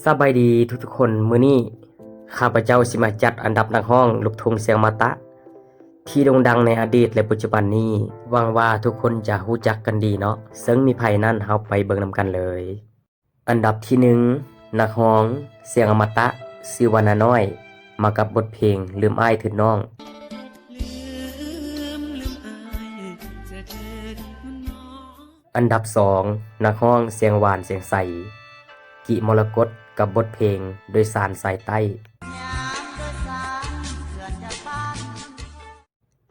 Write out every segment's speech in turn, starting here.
สบายดีทุกๆคนมื้อนี้ข้าพเจ้าสิมาจัดอันดับนักห้องลูกทุ่งเสียงมาตะ ที่โด่งดังในอดีตและปัจจุบันนี้หวังว่าทุกคนจะรู้จักกันดีเนาะซึ่งมีไผนั่นเฮาไปเบิ่งนำกันเลย อันดับที่หนึ่งนักร้อง เสียงอมตะชื่อว่านาน้อย มากับบทเพลงลืมอ้ายถึงน้องลืมลืมอายจะเกิดมันมองอันดับสองนักร้องเสียงหวานเสียงใสกิมรกต กับบทเพลงโดยสารสายใต้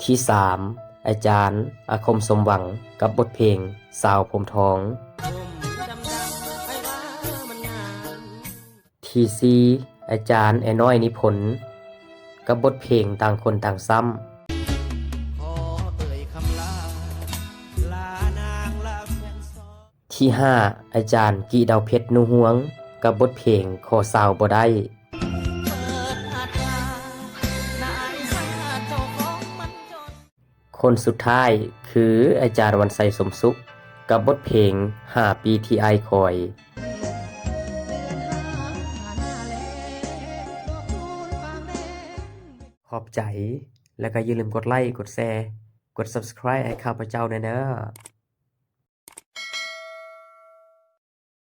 ที่สามอาจารย์อาคมสมหวังกับบทเพลงสาวผมทองผมดำดำไปว่ามันงที่สี่อาจารย์ไอ้น้อยนิพนธ์กับบทเพลงต่างคนต่างซ้ำที่ห้าอาจารย์กีดาวเพชรนุหวง กับบทเพลงขอสาวบ่ได้เปิดอายคนสุดท้ายคืออาจารย์วันไสสมสุข กับบทเพลงห้าปีที่ไอคอย ขอบใจ แล้วก็อย่าลืมกดไลค์ กดแชร์ กด subscribe ให้ข้าพเจ้าด้วยเนอะ